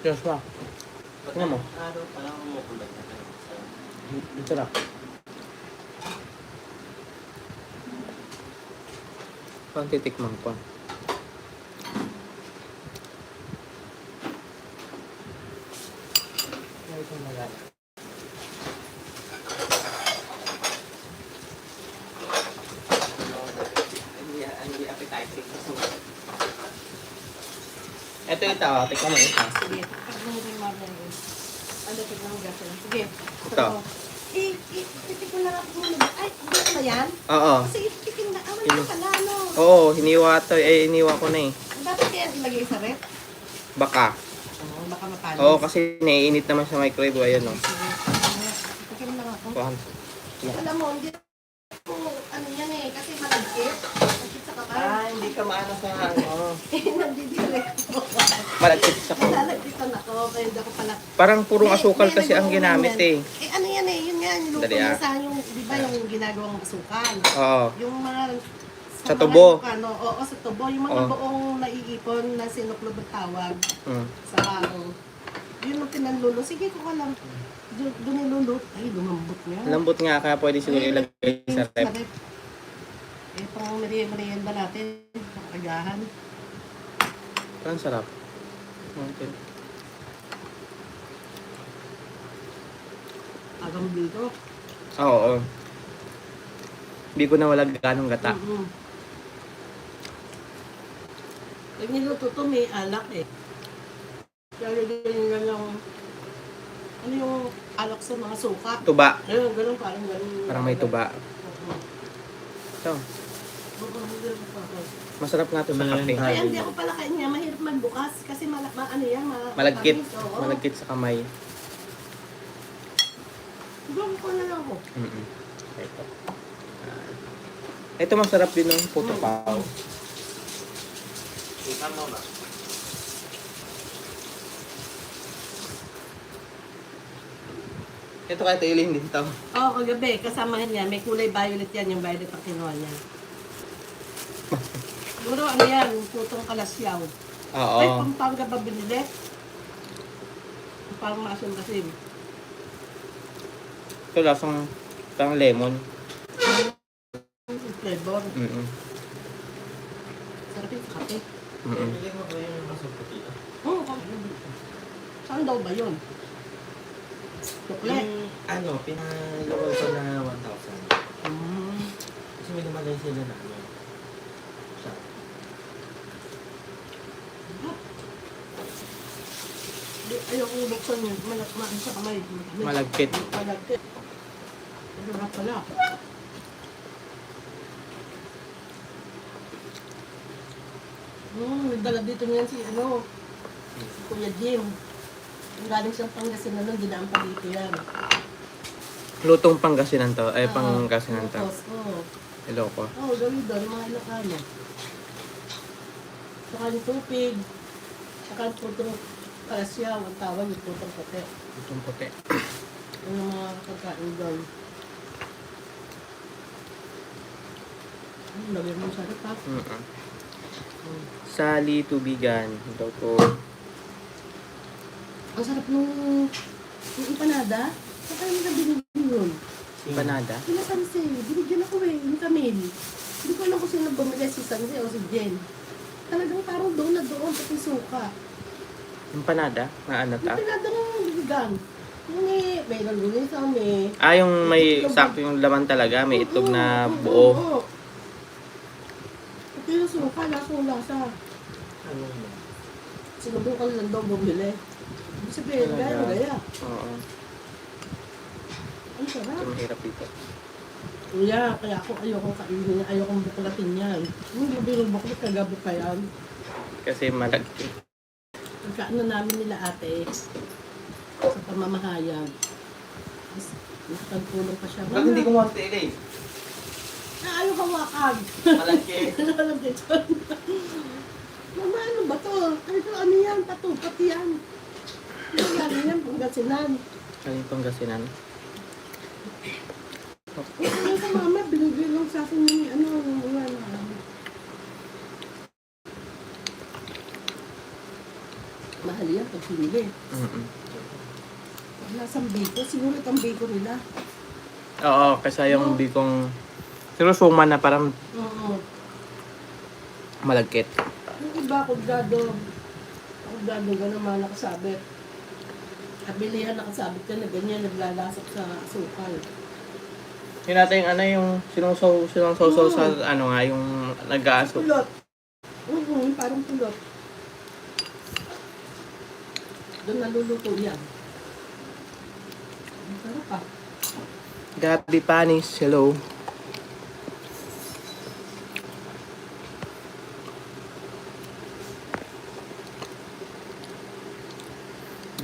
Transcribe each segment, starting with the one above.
Joshua, Tingnan mo. Araw pa lang umukulat na tayo. ang sarap. Pang titikman ko. Ay, ito magana. Hindi, hindi appetizing. Oh. tikman mo ito. Sige. Ano yung marlon yun? Ano, tignan mo gasolin. Sige. Ito. Eh, eh, titikman lang ako. Ay, dito na yan? Oo. Kasi itikin na. Ah, wala pala, no? Oo, hiniwa to. Eh, hiniwa ko na eh. Dapat kaya ilagay sa rep? Baka. Oo, baka mapanis. Oo, kasi naiinit naman sa microwave. Ayun, oh. Sige. Tikim lang ako. Alam mo, hindi ko, ano yan eh, kasi malagkit. Malagkit sa kapal. Ah, ka maano sa ano. Eh, ko. Malagkit sa ko. Nalalagkitan ako, kaya hindi ako pala. Parang purong May- asukal may kasi ang nagawa ginamit eh. Eh, ano yan eh, yun nga, yung luto Dali, niya ah. sa yung, di ba yung ginagawang asukal? Oo. Yung mga... Sa mga tubo. Ilocano, oo, sa tubo. Yung mga Oo. buong naiipon na sinuklob ang tawag Mm. sa ano. Yun ang pinanlulo. Sige, kuha lang. Doon niluluto. Ay, lumambot nga. Lambot nga kaya pwede siguro ilagay sa rep. Eh, pang merienda natin. Pakagahan. Parang sarap. Okay. Agang dito. Oo. oo. Hindi ko na wala ganong gata. Mm-hmm. Pag niluto to, may alak eh. Kaya ganyan lang yung... Ano yung alak sa mga suka? Tuba. Ayun, ganun parang ganun. Parang may tuba. Ito. Masarap nga ito sa kape. tayo. Kaya hindi ako pala kanya mahirap magbukas kasi mala, ma, ano yan, ma, Malagkit. oo. Malagkit sa kamay. Gawin ko na lang ako. Mm Ito. Ah. Ito masarap din ng puto pao. Kita mo na. Ito kahit ilin din to. Oo, oh, kagabi, kasamahan niya, may kulay violet yan, yung violet ang kinuha niya. Siguro ano yan, putong kalasyaw. Oo. Ay, pampanga ba binili? Parang maasim kasi. Ito lasang parang lemon. Yung flavor. Mm Sarap yung kape. mm Pili mo ba yung masang puti? Oo, oh, saan daw ba yun? Tukle. Yung ano, pinalawag ko na 1,000. Mm. Kasi may namalay sila na ano. Siya. Di, buksan yun. Malak maan sa kamay. Malagkit. Malagkit. Ano nga pala? Hmm, dala dito niyan si ano, si Kuya Jim. Ang galing siyang Pangasinan nun, dinaan pa dito yan. Lutong Pangasinan to. Ay, Oo, Pangasinan to. Tapos, oo. Iloko. Oo, gawin doon, mga Ilocano. Saka yung tupig. Saka yung putong kalasyaw, ang tawag yung putong puti. Lutong puti. Yung mga pagkain doon. Ano, lagyan mo sa ha? Mm Hmm. Sali tubigan. Ito po. Ang sarap nung yung empanada. Saka yung nabinigyan yun. Panada. Sila Sanse, binigyan ako eh, yung Camille. Hindi ko alam kung sino bumili si Sanse o si Jen. Talagang parang doon na doon, pati suka. Yung panada? Na ano Yung ta? pinada ng bigan. Yung eh, may nalunis kami. Ah, yung may sakto yung laman talaga. May itlog na buo. Yung suka, lasang lasa. Ano mo? Sinubukan lang daw bumili. Ibig sabihin, gaya, Talaga? gaya. Oo. Ang sarap. Ito mahirap dito. Kuya, kaya ako ayoko kainin, ayokong buklatin yan. Yung gabi ng buklat, kagabi pa yan. Kasi malagkit. Pagkaano namin nila ate, sa pamamahayag. Nakatulong pa siya. Bakit hindi ko mo eh? Ah, ayaw hawakan. Ano lang dito? Mama, ano ba to? Ano? Ano yan? Patupat yan. Ano yan? Yan, Pangasinan. Ano yung Pangasinan? Eh, ano sa mama, binigay lang sa akin yung ano, yung mga Mahal yan pag pinili. Mm-mm. Lasang biko. Sinulit ang biko nila. Oo, kasi yung bikong... Pero suman na parang Oo. malagkit. Yung iba, kudrado. Kudrado, gano'n mga nakasabit. Kabilihan nakasabit ka na ganyan, naglalasap sa sukal. Yun natin yung ano yung sinusaw, sinusaw sa ano nga, yung nag-aaso. Pulot. Oo, parang pulot. Doon naluluto yan. Ang sarap ah. Gabi Panis, hello.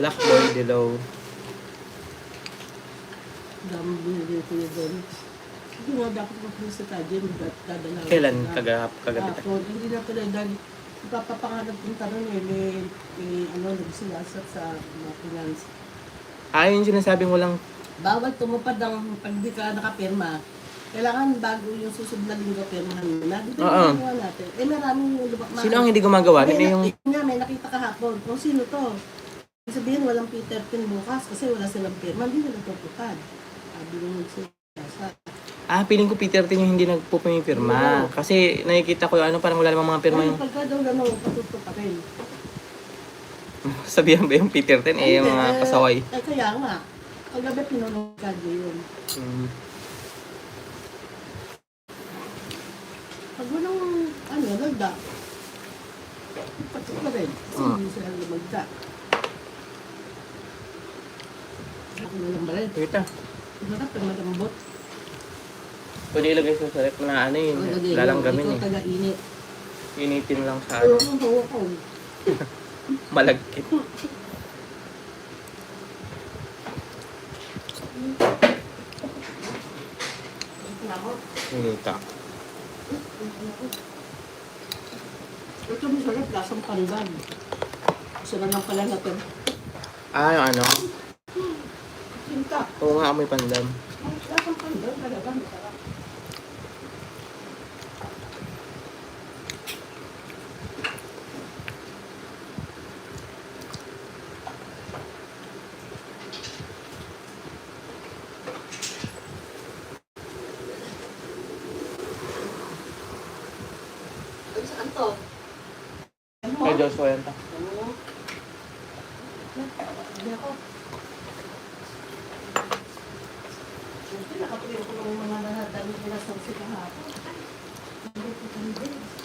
Black Boy, hello. Dami binili ko yun doon. Hindi nga dapat sa tayo, dadala. Kailan? Kagahap, kagabi Ah, hindi na pala dahil ipapapangarap kong tanong eh, may, may ano, nagsilasat sa mga finance. Ah, yung sinasabing walang... Bawal tumupad ang pag di ka nakapirma. Kailangan bago yung susunod na linggo pirmahan mo na. Dito Oo. yung natin. Eh maraming lubak Sino ang hindi gumagawa? May, Hindi yung... nakita, nga, may nakita kahapon. Kung sino to? Sabihin walang Peter Pan bukas kasi wala silang pirma. Hindi na nagtutupad. Sabi yung nagsilasat. Ah, piling ko Peter Tin yung hindi nagpupumipirma. Kasi nakikita ko yung ano, parang wala namang mga pirma yung... pagka daw gano'n, patutuparin. Sabihan ba yung Peter Tin? Eh, yung mga pasaway. Eh, kaya nga. Paggabi pinunong kadyo yun. Mm. Pag walang, ano, lagda. Patutuparin. Kasi Ah. hindi sila lumagda. Ako na lang ba rin? Kita. Masarap pag malambot. Pwede ilagay sa sarap na ano yun. Lalanggamin eh. taga-init. Initin lang sa ano. Malagkit. Inita. Ito masarap, lasang pandan. Na lang pala natin. Ah, yung ano? Sinta. Oo nga, amoy pandan. Lasang pandan talaga. masarap. 240. Oo. Hindi ako. Nakapagin ko ng mga nanadami nila sa sila hapon. Hindi ko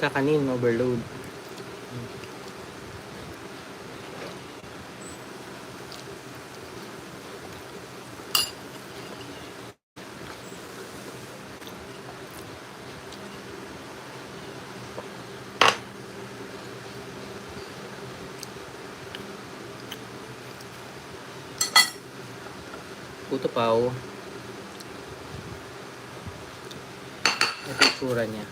Kakanin, overload. Puto pao. Ito yung tsura niya.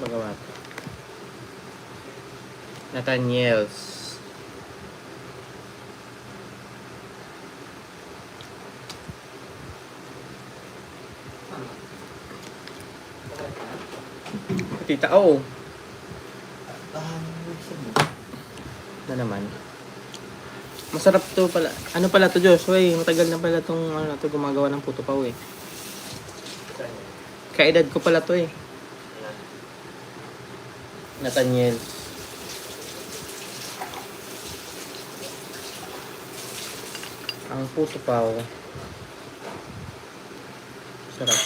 Magawa to. Nathaniels. Tita, oo. Na naman. Masarap to pala. Ano pala to, Joshua eh. Matagal na pala tong ano to gumagawa ng puto pao eh. Kaedad ko pala to eh. Nathaniel. Ang puto pao. Sarap.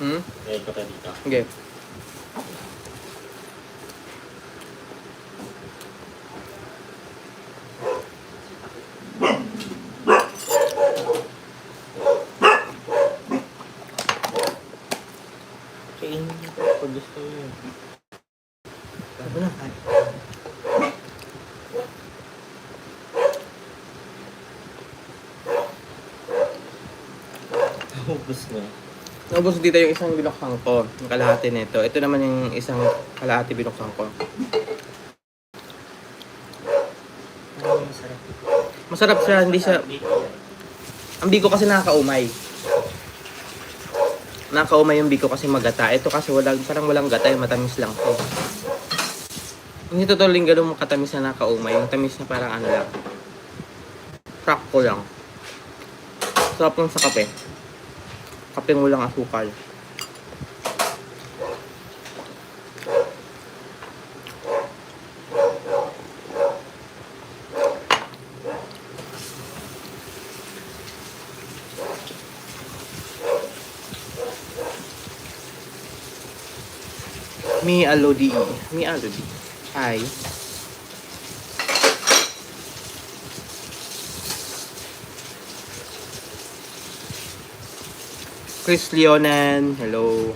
Hmm? Ngayon ka pa dito. Okay. Kainin ko pag gusto yun. Sabi na. Naubos mo. Naubos dito yung isang binuksan ko, yung kalahati nito. Ito naman yung isang kalahati binuksan ko. Yung masarap? Masarap siya, hindi siya... Ang biko kasi nakakaumay. Nakakaumay yung biko kasi magata. Ito kasi walang, parang walang gata, yung matamis lang to. Hindi totoo rin ganun katamis na nakaumay. Yung tamis na parang ano lang. Crack ko lang. Sarap lang sa kape. Kape mo lang asukal. Mi alodi. Mi alodi. Ay. Chris Leonan, hello.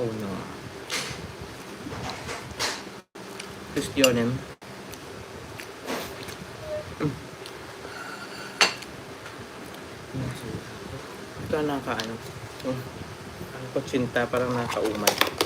Oh no. Chris Leonan. Ito naka ano. Yung ang kutsinta parang nakaumay.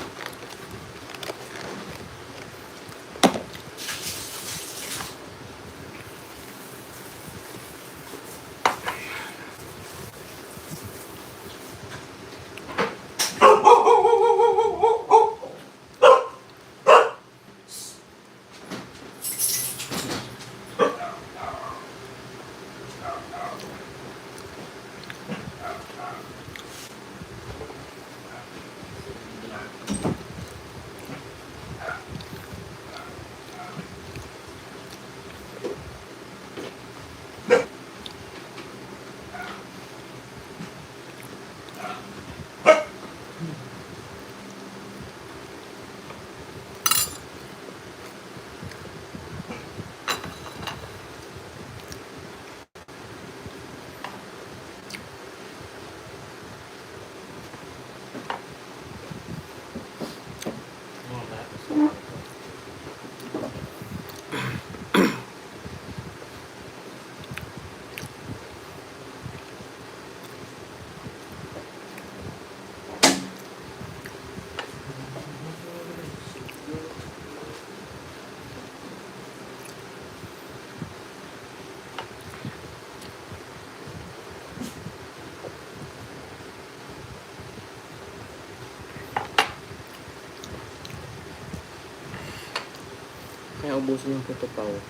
Kaya ubusin yung puto pa oh.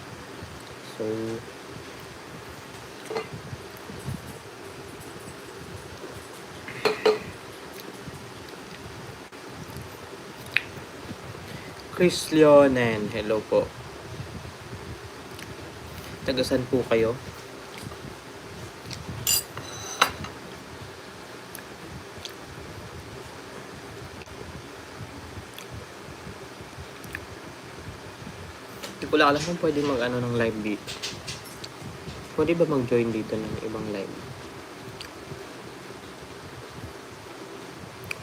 So, Chris Leonen, hello po. Tagasan po kayo? Lang alam kung pwede mag ano ng live dito. Pwede ba mag-join dito ng ibang live?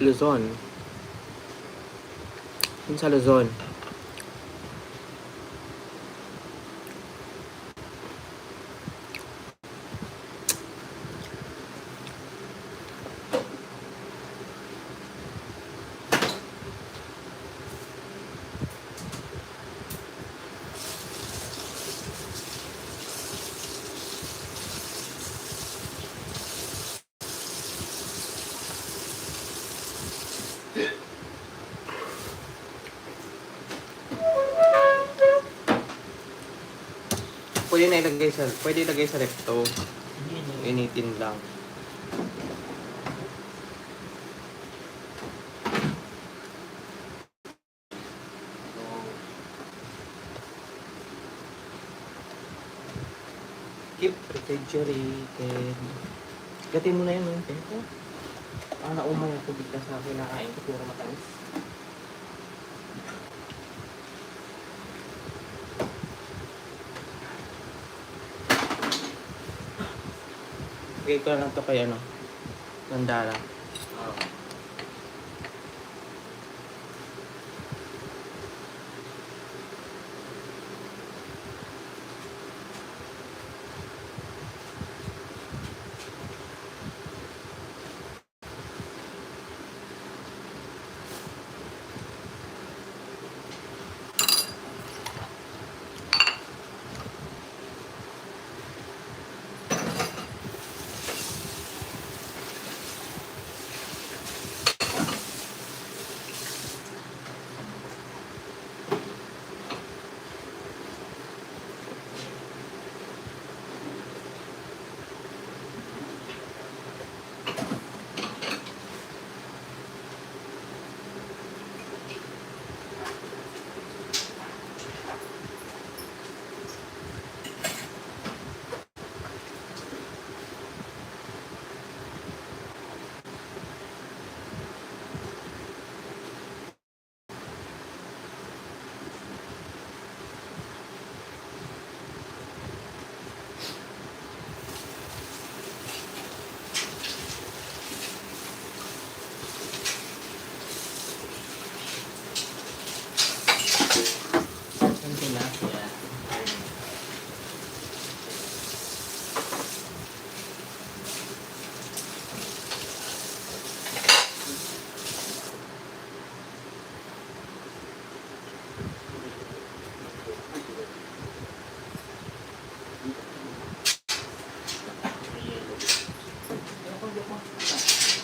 Luzon. Yun sa Luzon. Pwede na ilagay sa, pwede ilagay sa recto. Initin lang. Keep refrigerated. Gatin mo na yun, okay? Ah, naumay ako bigla sa kinakain ko, puro matamis. Bigay ko lang to kay ano,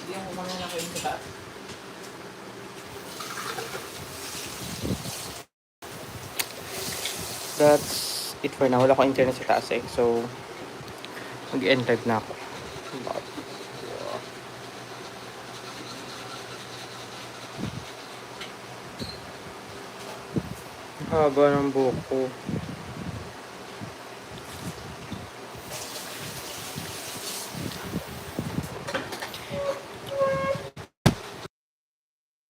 Nandala. Mamaya na kayo sa taas. That's it for now. Wala ko internet sa taas eh. So, mag-end live na ako. Haba ng buhok ko.